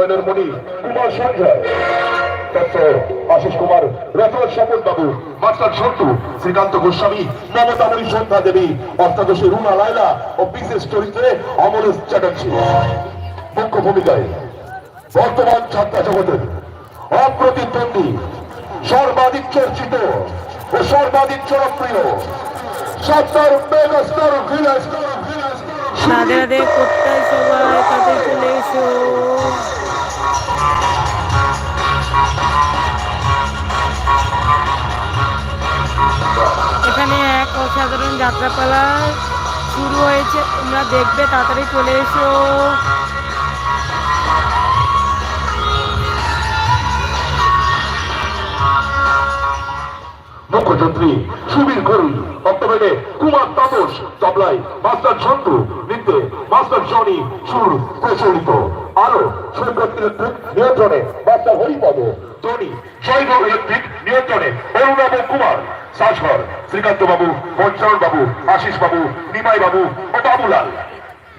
নয়নের মণি কুমার সঞ্জয়। আশিস কুমার রতন বাবু, মাস্টার সন্টু শ্রীকান্ত গোস্বামী সন্ধ্যা দেবী, অষ্টাদশী রুনা ও বিশেষ চরিত্রে অমরেশ চ্যাটার্জি। মুখ্য ভূমিকায় বর্তমান জগতের অপ্রতিদ্বন্দ্বী, সর্বাধিক চর্চিত ও সর্বাধিক জনপ্রিয়, সত্তর মেগাস্টার কোথায় সবাই? চলে এসো। এখানে এক অসাধারণ যাত্রাপালা শুরু হয়েছে। তোমরা দেখবে তাড়াতাড়ি চলে এসো। মুখ্যযন্ত্রী সুবীর গরুই অক্টোবরে কুমার তাপস, তবলায় মাস্টার ঝন্টু, নৃত্যে মাস্টার জনি, সুর প্রচলিত। সৈকত ইলেকট্রিক নিয়ন্ত্রণে মাস্টার হরিপদ জৈব ইলেকট্রিক নিয়ন্ত্রণে কুমার, সাজঘর শ্রীকান্ত বাবু পঞ্চরণ বাবু আশিস বাবু নিমাই বাবু ও বাবুলাল।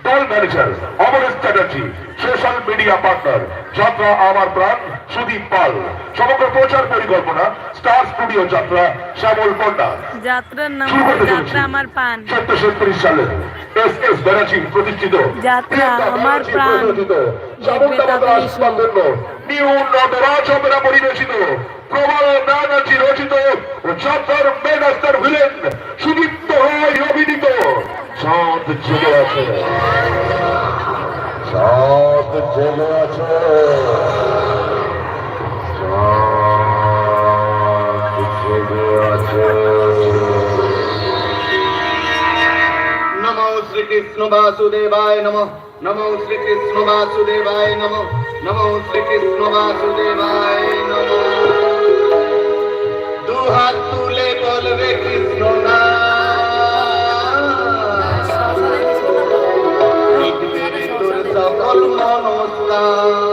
দল manager Amaresh Chatterjee social media partner যাত্রা আমার প্রাণ সুদীপ পাল সমগ্র প্রচার পরিকল্পনা স্টার স্টুডিও যাত্রা শ্যামল পণ্ডা যাত্রার নাম যাত্রা আমার পান চোদ্দশো ত্রিশ সালে এস এস ব্যানার্জি প্রতিষ্ঠিত যাত্রা আমার প্রাণ। নিউ নটরাজ অপেরা পরিবেশিত প্রবল ব্যানার্জি রচিত ও যাত্রার মেগাস্টার ভিলেন জেগে আছে। জেগে আছে নমো বাসুদেবায় নম। নমো শ্রীকৃষ্ণ বাসুদেবায় নম। নমো শ্রীকৃষ্ণ বাসুদেবায় নম। দুহাত তুলে বলবে কৃষ্ণ নাম। সকল মনস্কাম।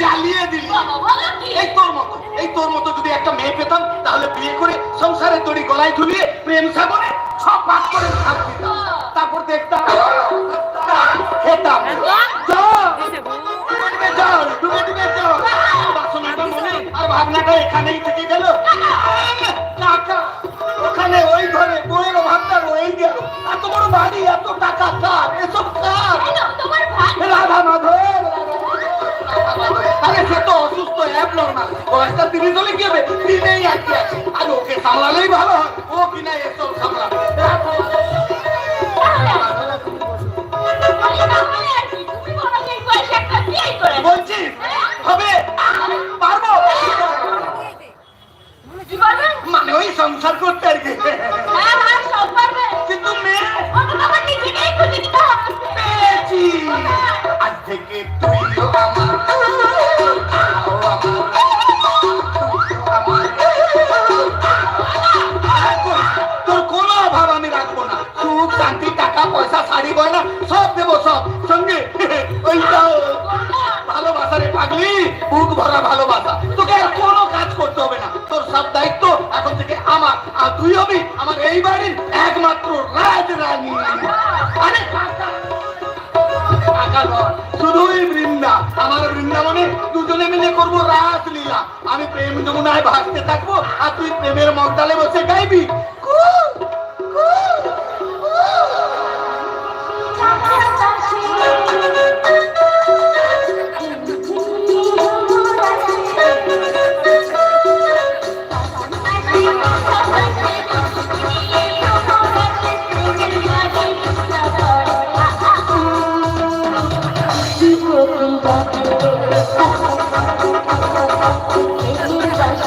জ্বালিয়ে দিলি। এই তোর মতো এই তোর মতো যদি একটা মেয়ে পেতাম তাহলে বিয়ে করে সংসারে দড়ি গলায় ঝুলিয়ে প্রেম সাগরে সব ভাগ করে ভাগ দিতাম। তারপর দেখতাম খেতাম। ডুবে ডুবে বাসনাটা মনে আর ভাবনাটা এখানেই থেকে গেল। টাকা ওখানে ওই ঘরে বইয়ের গেল। এত বড় বাড়ি এত টাকা কার? এসব কার? কেন তোমার ভাই। রাধা মাধব। অ্যাবনর্মাল বয়সটা তিরিশ হলে কি হবে? দিনেই আটকে আছে। আর ওকে সামলালেই ভালো হয়। ও কিনা এসব দাও। বলছিস হবে? পারব? মানে ওই সংসার করতে আর কি।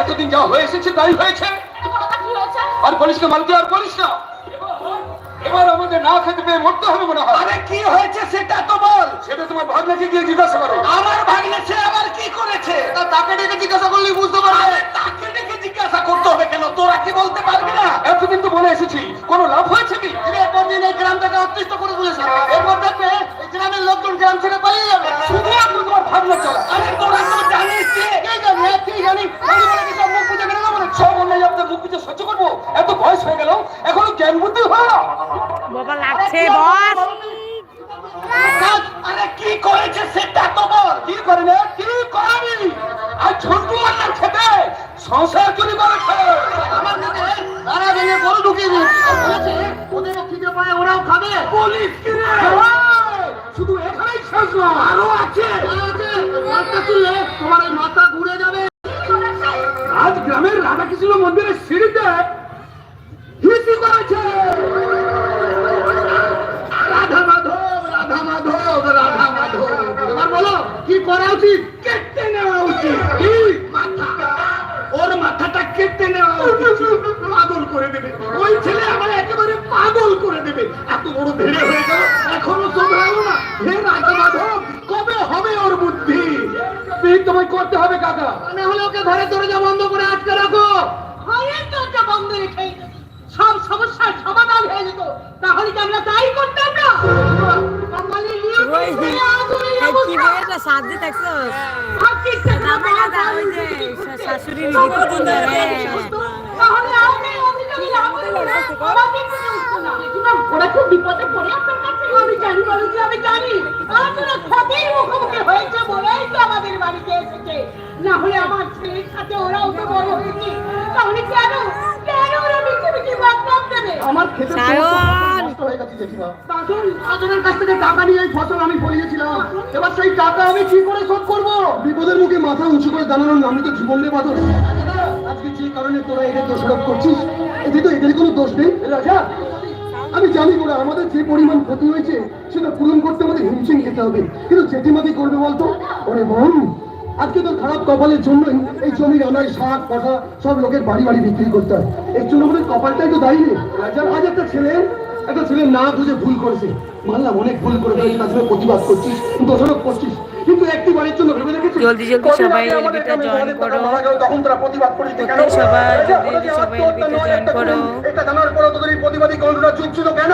এতদিন যা হয়ে এসেছে তাই হয়েছে। আর বলিস না মানতে আর বলিস না। না খেতে পেয়ে মরতে হবে মনে হয়। আরে কি হয়েছে সেটা তো বল। সেটা তোমার ভাগ্নেকে গিয়ে জিজ্ঞাসা করো। আমার ভাগ্নে সে আবার কি করেছে? তা তাকে ডেকে জিজ্ঞাসা করলে বুঝতে পারবে। তাকে করতে হবে কেন? তোরা কি বলতে পারবি না? এতদিন তো বলে এসেছি। কোনো লাভ হয়েছে কি? এরপর দিন এই গ্রামটাকে অতিষ্ঠ করে তুলেছে। এরপর দেখবে এই গ্রামের লোকজন গ্রাম ছেড়ে পালিয়ে যাবে। শুধুমাত্র তোমার ভাবনা চলে। আরে তোরা তো জানিস কে? জানি? কি জানি? বলি বলে কি সব মুখ গেলে না বলে সব অন্যায় আপনার মুখ বুঝে সহ্য করব? এত বয়স হয়ে গেল। এখনও জ্ঞান বুদ্ধি হয়। না বাবা লাগছে বস। কি করেছে সেটা তো বল কি করে না কি করেনি আর ঝন্টু খেতে। সংসার করেছে। আমার কাছে তারা ওরাও খাবে। পুলিশ শুধু এখানেই আরও আছে। মাথা তুললে তোমার মাথা ঘুরে যাবে। আজ গ্রামের রাধাকৃষ্ণ মন্দিরের সিঁড়িতে হিসি করেছে রাধা মাধব রাধা মাধব রাধা মাধব এবার বলো কি কেটে নেওয়া উচিত। ওর মাথাটা কেটে নেওয়া উচিত। পাগল করে দেবে ওই ছেলে আমার একেবারে পাগল করে দেবে। এত বড় ধেড়ে হয়ে গেল। এখনও শোধরালো না। হে রাধা মাধব কবে হবে ওর বুদ্ধি? তোমায় করতে হবে কাকা। না হলে ওকে ঘরে দরজা বন্ধ করে আটকে রাখো। ঘরের দরজা বন্ধ রেখে সব সমস্যার সমাধান হয়ে যেত। তাহলে কি আমরা তাই করতাম না? বাঙালি নিয়ম ওই মেনে আগুনের এই কি অবস্থা। বলেছে সাজি দেখছ ভাবছিস যে দাদা দাদা ওই যে শাশুড়ির। দেখলাম ওরা খুব বিপদে পড়ে আপনার কাছে। আমি জানি বাবুজি, আমি জানি। আপনারা ক্ষতির মুখোমুখি হয়েছে বলেই তো আমাদের বাড়িতে এসেছে। না হলে আমার ছেলের সাথে ওরাও তো বড় হয়েছে। তাহলে কেন কেন ওরা মিছে মিছে বদনাম দেবে? আমার খেতে কাছ থেকে টাকা নিয়ে এই ফসল আমি ফলিয়েছিলাম। এবার সেই টাকা আমি কি করে শোধ করব? বিপদের মুখে মাথা উঁচু করে দাঁড়ানোর তো জীবন রে বাদল আজকে যে কারণে তোরা এদের দোষারোপ করছিস এতে তো এদের কোনো দোষ নেই। রাজা আমি জানি ওরা আমাদের যে পরিমাণ ক্ষতি হয়েছে সেটা পূরণ করতে আমাদের হিমশিম খেতে হবে। কিন্তু জেঠিমা কি করবে বলতো? ওরে বোন আজকে তো খারাপ কপালের জন্যই এই জমির আনায় শাক কষা সব লোকের বাড়ি বাড়ি বিক্রি করতে হয়। এর জন্য আমাদের কপালটাই তো দায়ী রাজার আজ একটা ছেলে একটা ছেলে না বুঝে ভুল করেছে। মানলাম অনেক ভুল করে ফেলেছে তার জন্য প্রতিবাদ করছিস দোষারোপ করছিস। কিন্তু একটি বাড়ির জন্য ভেবে দেখেছিস? জলদি জলদি সবাই join তোমাদের টাকা করো। তখন তোরা প্রতিবাদ করিস কেন? সবাই জলদি সবাই join একটা করো। এটা জানার পরও তোদের এই প্রতিবাদী কণ্ঠটা চুপ ছিল কেন?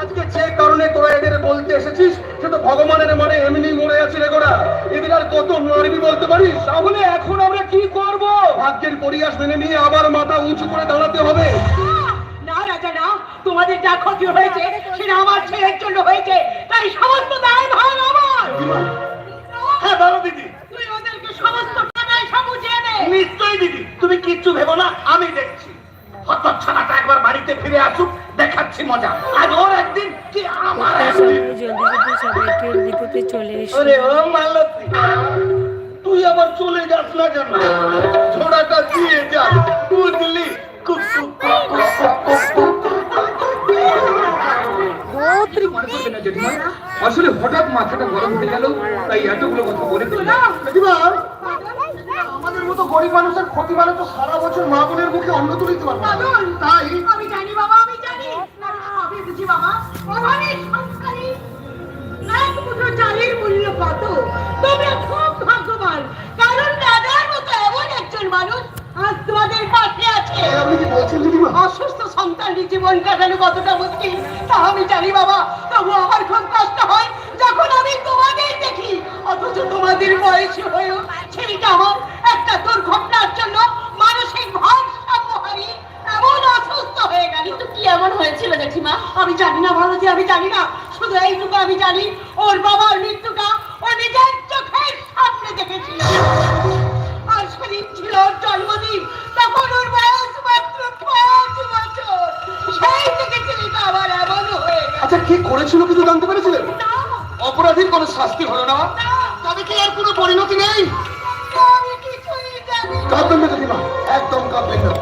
আজকে যে কারণে তোরা এদের বলতে এসেছিস সে তো ভগবানের মানে এমনি মরে আছে রে গোড়া এদের আর কত মারবি বলতে পারিস? তাহলে এখন আমরা কি করব? ভাগ্যের পরিহাস মেনে নিয়ে আবার মাথা উঁচু করে দাঁড়াতে হবে। রাজা না। তোমাদের যা ক্ষতি হয়েছে সেটা আমার ছেলের জন্য হয়েছে। তাই সমস্ত দায় ভার আমার। হ্যাঁ বলো দিদি। তুই ওদেরকে সমস্ত টাকায় সব বুঝিয়ে দে নিশ্চয়ই দিদি। তুমি কিচ্ছু ভেবো না আমি দেখছি। হতচ্ছাড়াটা একবার বাড়িতে ফিরে আসুক দেখাচ্ছি মজা। আজ ওর একদিন কি আমার একদিন? জলদি চলে এসো। আরে ও মালতী। তুই আবার চলে যাস না কেন? ঝোড়াটা দিয়ে যা বুঝলি? আসলে হঠাৎ মাথাটা গরম হয়ে গেল তাই এতগুলো কথা বলে আমাদের মতো গরিব মানুষের ক্ষতি মানে তো সারা বছর মা বোনের মুখে অন্ন তুলে দিতে পারব তাই আমি জানি বাবা আমি জানি। বুঝি বাবা অভাবের সংস্কারী কত? তোমরা খুব ভাগ্যবান কারণ দাদার মতো এমন একজন মানুষ আজ তোমাদের পাশে আছে। দিদিমা অসুস্থ সন্তানটি জীবন কাটানো কতটা মুশকিল তা আমি জানি বাবা। তবু আমার খুব কষ্ট হয় যখন আমি তোমাদের দেখি। অথচ তোমাদের বয়স হয়েও ছেলেটা আমার একটা দুর্ঘটনার জন্য মানসিক ভারসাম্য হারিয়ে এমন অসুস্থ হয়ে গেল। কিন্তু কি এমন হয়েছিল জেঠিমা? আমি জানি না ভারতী আমি জানি না। শুধু এইটুকু আমি জানি ওর বাবার মৃত্যুটা ও নিজের চোখের সামনে দেখেছিল সেদিন ছিল জন্মদিন। তখন ওর বয়স মাত্র পাঁচ বছর। সেই থেকে ছেলেটা আবার এমন হয়ে আচ্ছা কি করেছিল কিছু জানতে পেরেছিলেন অপরাধীর কোনো শাস্তি হলো না? তবে কি এর কোনো পরিণতি নেই? আমি কিছুই জানি কাঁদবেন না কাকিমা একদম কাঁদবেন না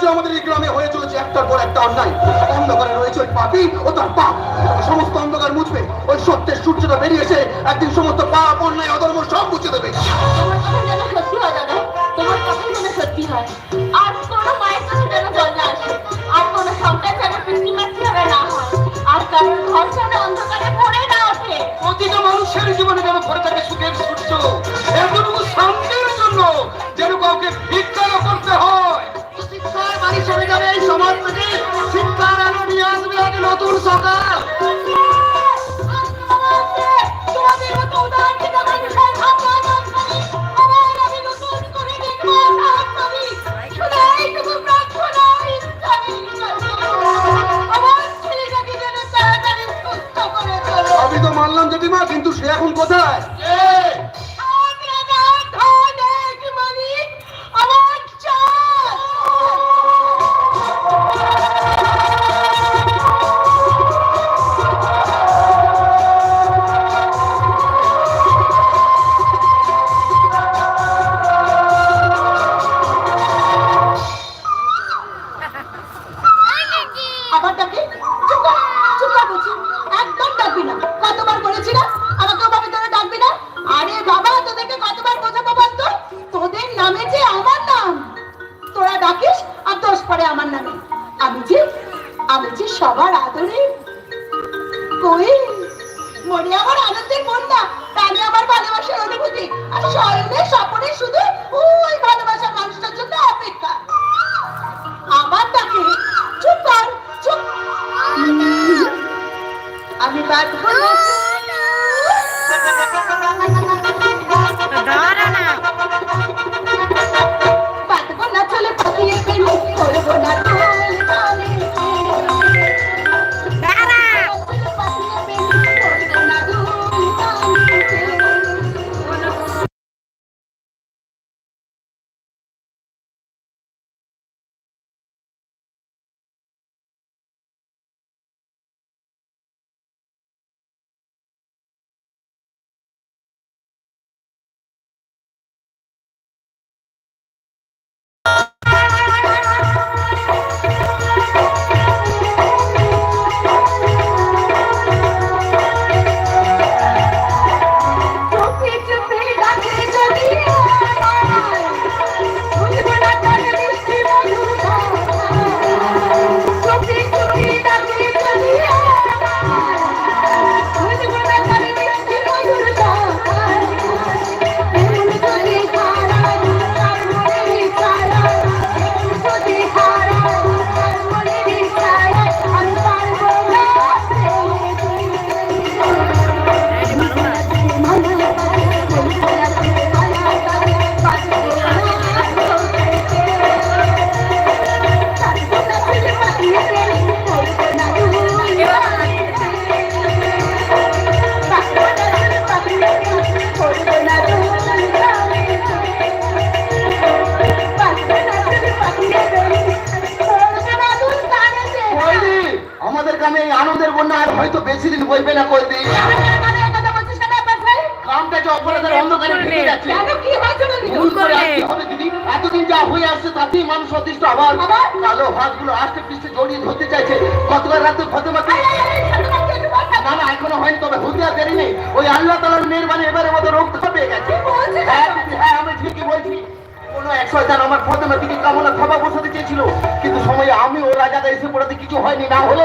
আজও আমাদের এই গ্রামে হয়ে চলেছে একটার পর একটা অন্যায়। অন্ধকারে রয়েছে ওই পাপি ও তার পাপ। সমস্ত অন্ধকার মুছবে। ওই সত্যের সূর্যটা বেরিয়ে এসে একদিন সমস্ত পাপ, অন্যায়, অধর্ম সব মুছে দেবে। মানুষের জীবনে যেন শান্তির জন্য যেন কাউকে ভিক্ষা করতে হয়। যাবে এই সমাজ থেকে শিক্ষার আলো নিয়ে আসবে আজ নতুন সকাল। আমি তো মানলাম জেঠিমা, কিন্তু সে এখন কোথায় আমি যে আমি যে সবার আদরে কই? মনে আমার আনন্দের বন্যা প্রাণে আমার ভালোবাসার অনুভূতি। আর স্বয়নে স্বপনে শুধু ওই ভালোবাসার মানুষটার জন্য অপেক্ষা। আমার ডাকে চুপ কর, চুপ। আমি না বাঁধবো না চলে পাঠিয়ে করব না আসছে মানুষ অদৃষ্ট আবার কালো হাতগুলো আস্তে পিস্তে জড়িয়ে ধরতে চাইছে। গতকাল রাতে ফতেমাকে না না এখনও হয়নি তবে হতে আর দেরি নেই। ওই আল্লাহ তালার মেয়ের এবারে মতো পেয়ে গেছে। হ্যাঁ হ্যাঁ আমি ঠিকই বলছি। এক শয়তান আমার দিকে কামনা বসাতে চেয়েছিল। কিন্তু সময়ে আমি ও রাজাদা এসে পড়াতে কিছু হয়নি না হলে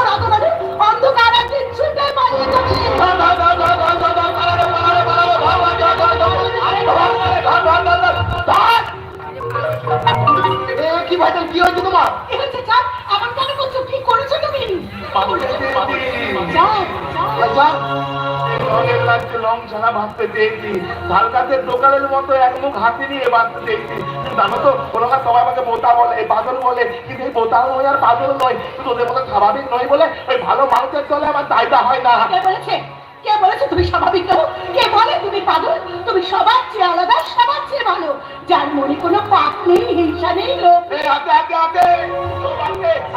কি ঝালকাতের দোকানের মতো এক মুখ হাতে নিয়ে বাঁধতে চেয়েছি জানো তো বলে কিন্তু এই বোতা নয় আর বাদল নয় ওদের মতো স্বাভাবিক নয় বলে ওই ভালো মানুষের চলে আমার দায়টা হয় না কে বলেছে তুমি স্বাভাবিক নও? কে বলে তুমি পাগল? তুমি সবার চেয়ে আলাদা সবার চেয়ে ভালো। যার মনে কোনো পাপ নেই হিংসা নেই লোভ হাতে হাতে আছে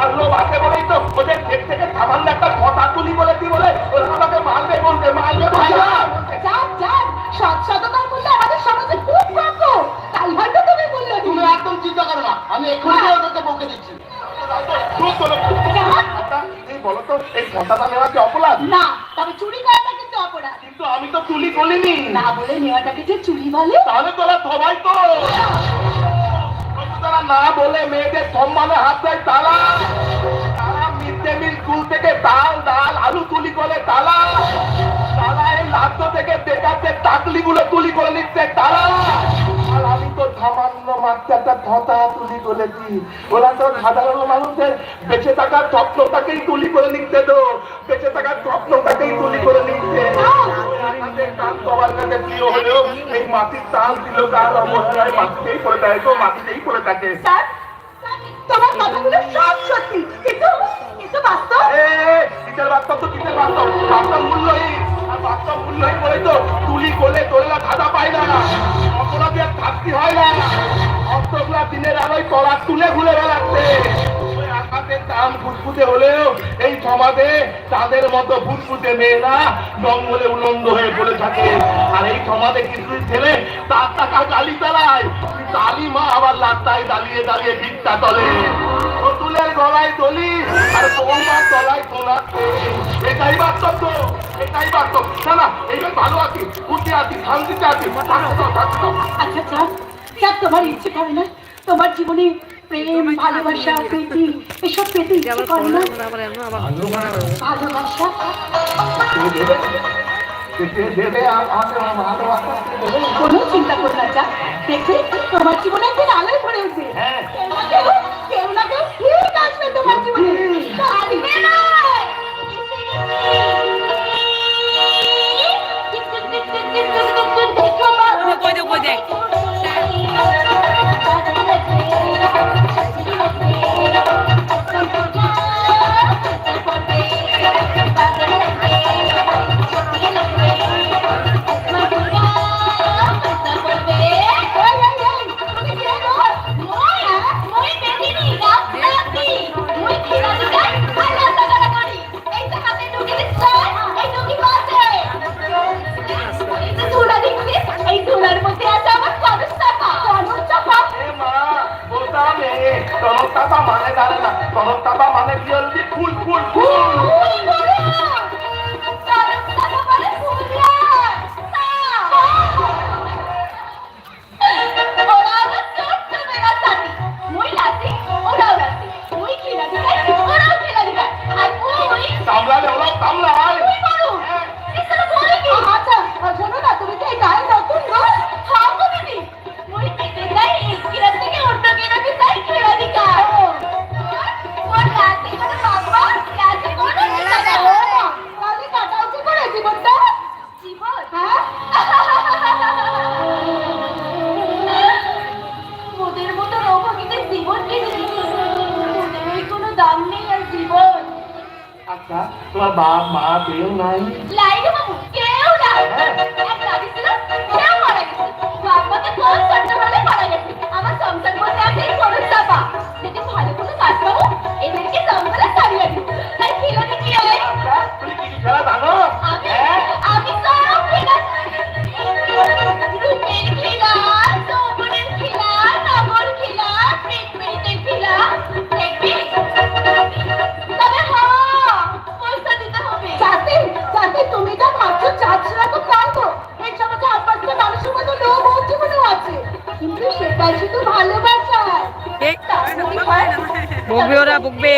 আর লোভ আছে বলেই তো ওদের থেকে থেকে সামান্য একটা কথা তুলি বলে কি বলে? ওরা আমাকে মারবে বলবে মারবে যাক যাক সৎ সততার মূল্য আমাদের সমাজে খুব কম তাই হয়তো তুমি মূল্য তুমি একদম চিন্তা করো না আমি এক্ষুনি ওদেরকে বকে দিচ্ছি। এই বলো তো এই ফটাটা নেওয়া কি অপরাধ? না তবে চুরি করাটা কিন্তু আমি তো তুলি করিনি না বলে মেয়েটাকে যে চুরি বলে? তাহলে তোরা সবাই তো। তারা না বলে মেয়েদের সম্মানে হাত দেয় তারা তারা মিড ডে মিল স্কুল থেকে ডাল ডাল আলু তুলি করে তালা। তারা এই লাদ্য থেকে বেকারদের টাকলি গুলো তুলি করে নিচ্ছে তারা আর আমি তো সামান্য বেঁচে থাকার স্বপ্নটাকেই তুলি করে নিচ্ছে তো। বেঁচে থাকার স্বপ্নটাকেই তুলি করে এই মাটির তাল দিল কার অবস্থায়? মাটিতেই পড়ে থাকে তো মাটিতেই পড়ে থাকে। তোমার কথাগুলো সব সত্যি, কিন্তু কিন্তু বাস্তব? কিসের বাস্তব তো কিসের বাস্তব? বাস্তব মূল্যহীন। আর বাস্তব মূল্যহীন বলেই তো তুলি কোলে তোলা ধাঁধা পায় না। অপরাধী আর শাস্তি হয় না। অর্থগুলা দিনের আলোয় তলা তুলে ঘুরে বেড়াচ্ছে। দাম ফুটফুটে হলেও এই সমাজে তাদের মতো ফুটফুটে মেয়েরা জঙ্গলে উলন্দ হয়ে পড়ে থাকে। আর এই সমাজে কিছু ছেলে তার টাকা গালি চালায়। তালি মা আবার লাত্তায় দাঁড়িয়ে দাঁড়িয়ে ভিক্ষা তলে তুলের গলায় দলি আর বৌমার তলায় তোলা এটাই বাস্তব তো এটাই বাস্তব না না এইবার ভালো আছি বুদ্ধি আছি শান্তিতে আছি থাকতে দাও। আচ্ছা চাপ চাপ তোমার ইচ্ছে করে না তোমার জীবনে প্রেম ভালোবাসা প্রীতি এসব পেতে ইচ্ছে করে না ভালোবাসা দে- দেবে আর- আমাকে ভালোবাসা দেবে। কোনো চিন্তা করো না চাপ দেখবে তোমার জীবনে একদিন আলোয় ভরে উঠবে হ্যাঁ। কেউ না কেউ আসবে তোমার জীবনে আসবে না কই দে কই দে মই বকবে বকবে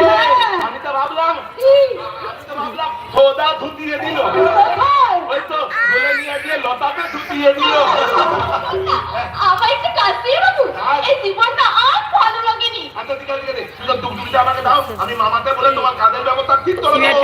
হ্যাঁ। আমি তো ভাবলাম? আমি তো ভাবলাম সোদা ধুতিয়ে দিল? ওই তো বলে নিয়ে গিয়ে ধুতিয়ে দিল আমার এই জীবনটা আর আমাকে দাও আমি মামাকে বলে তোমার কাজের ব্যবস্থা ঠিক করে দেবো।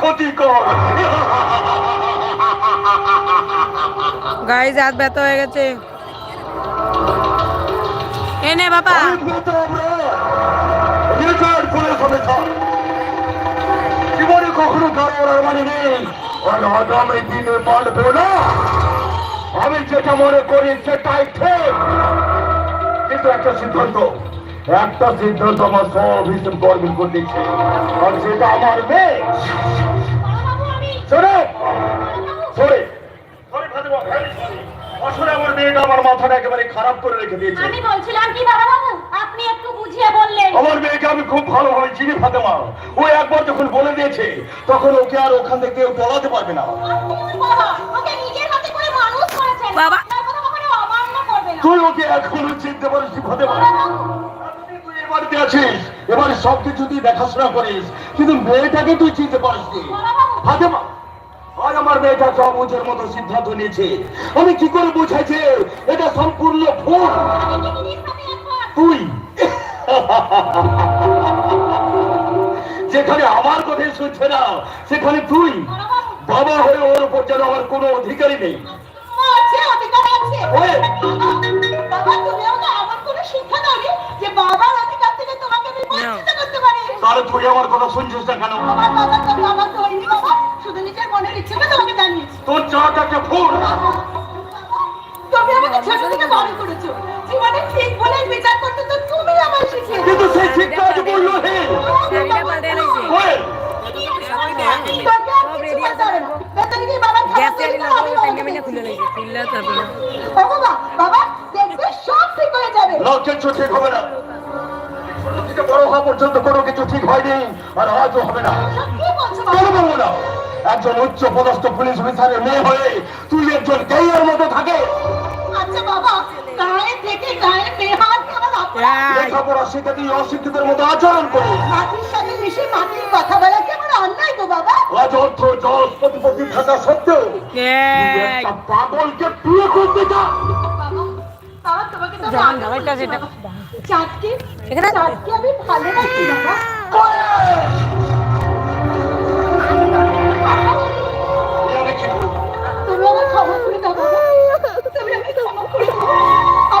ক্ষতিকর। গাইজ হাত ব্যথা হয়ে গেছে। এনে বাবা। জীবনে কখনো কারোর মানে নেই। আগামী দিনে পারব না। আমি যেটা মনে করি সেটাই ঠিক। কিন্তু একটা সিদ্ধান্ত। একটা সিদ্ধান্ত আমার সব হিসেব গর্বিল করে দিচ্ছে। আর সেটা আমার মেয়ে। শোনো। সরে আসলে আমার মেয়েটা আমার মাথাটা একেবারে খারাপ করে রেখে দিয়েছে। আমি বলছিলাম কি বাবু আপনি একটু বুঝিয়ে বললেন। আমার মেয়েকে আমি খুব ভালোভাবে চিনি ফাতেমা। ও একবার যখন বলে দিয়েছে তখন ওকে আর ওখান থেকে কেউ বলাতে পারবে না। বাবা ওকে নিজের হাতে করে মানুষ করেছেন। বাবা। তার কথা কখনো অমান্য করবে না। তুই ওকে এখনও চিনতে পারিস ফাতেমা। বাড়িতে আছিস এবারে সব কিছু তুই দেখাশোনা করিস। কিন্তু মেয়েটাকে তুই চিনতে পারিস ফাতেমা আজ আমার মেয়েটা সবুজের মতো সিদ্ধান্ত নিয়েছে। আমি কি করে বুঝাইছে? এটা সম্পূর্ণ ভুল। তুই। যেখানে আমার কথাই শুনছে না সেখানে তুই। বাবা হয়ে ওর উপর যেন আমার কোনো অধিকারই নেই। আছে অধিকার আছে। ওই, শিক্ষা দাওনি যে বাবার অধিকার থেকে তোমাকে আমি বঞ্চিত করতে পারি। তাহলে তুই আমার কথা শুনছিস না কেন? বাবার কথা আমার ধরিনি বাবা শুধু নিজের মনের ইচ্ছেটা তোমাকে জানিয়েছি। তোর চাটাকে ফুল তুমি আমাকে ছোট থেকে বড় করেছ। জীবনে ঠিক বলে বিচার করতে তো তুমি আমার শিখিয়েছো। কিন্তু সেই শিক্ষা আজ বলল হে। শাড়িটা পাল্টে ওই। তারপরে। বাবা বাবা কিছু ঠিক হবে না। থেকে বড় হওয়া পর্যন্ত কোনো কিছু ঠিক হয়নি আর আজও হবে না। বলব একজন উচ্চ পদস্থ পুলিশ অফিসারের মেয়ে হয়ে তুই একজন গেইয়ের মতো থাকে। আচ্ছা বাবা গায়ে থেকে গায়ে বেহাত আমার অপরাধ এই, লেখাপড়া শিখে তুই অশিক্ষিতের মতো আচরণ করি মাটির সাথে মিশে মাটির কথা বলা কি আমার অন্যায় গো বাবা? অর্থ জল প্রতিপত্তি থাকা সত্ত্বেও তুই পাগলকে বিয়ে করতে যা। আমি জান, আগে ধাবাইটা যেটা। বলেছিলাম। চাঁদকে এখানে- চাঁদকে আমি ভালোবাসি বাবা তুমি আমার ক্ষমা করে দাও বাবা তুমি আমাকে ক্ষমা করে দাও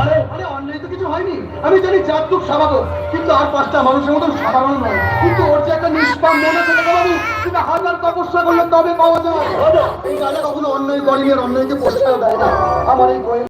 আরে আরে অন্যায় তো কিছু হয়নি। আমি জানি জাতটুক স্বাভাবিক কিন্তু আর পাঁচটা মানুষের মতন সাধারণ নয়। কিন্তু ওর যে একটা নিষ্পাপ মনে থেকে বাবু সেটা হাজার তপস্যা করলে তবে পাওয়া যায়। এই রাজা কখনো অন্যায় করেনি আর অন্যায়কে প্রশ্রয় দেয় না। আমার এই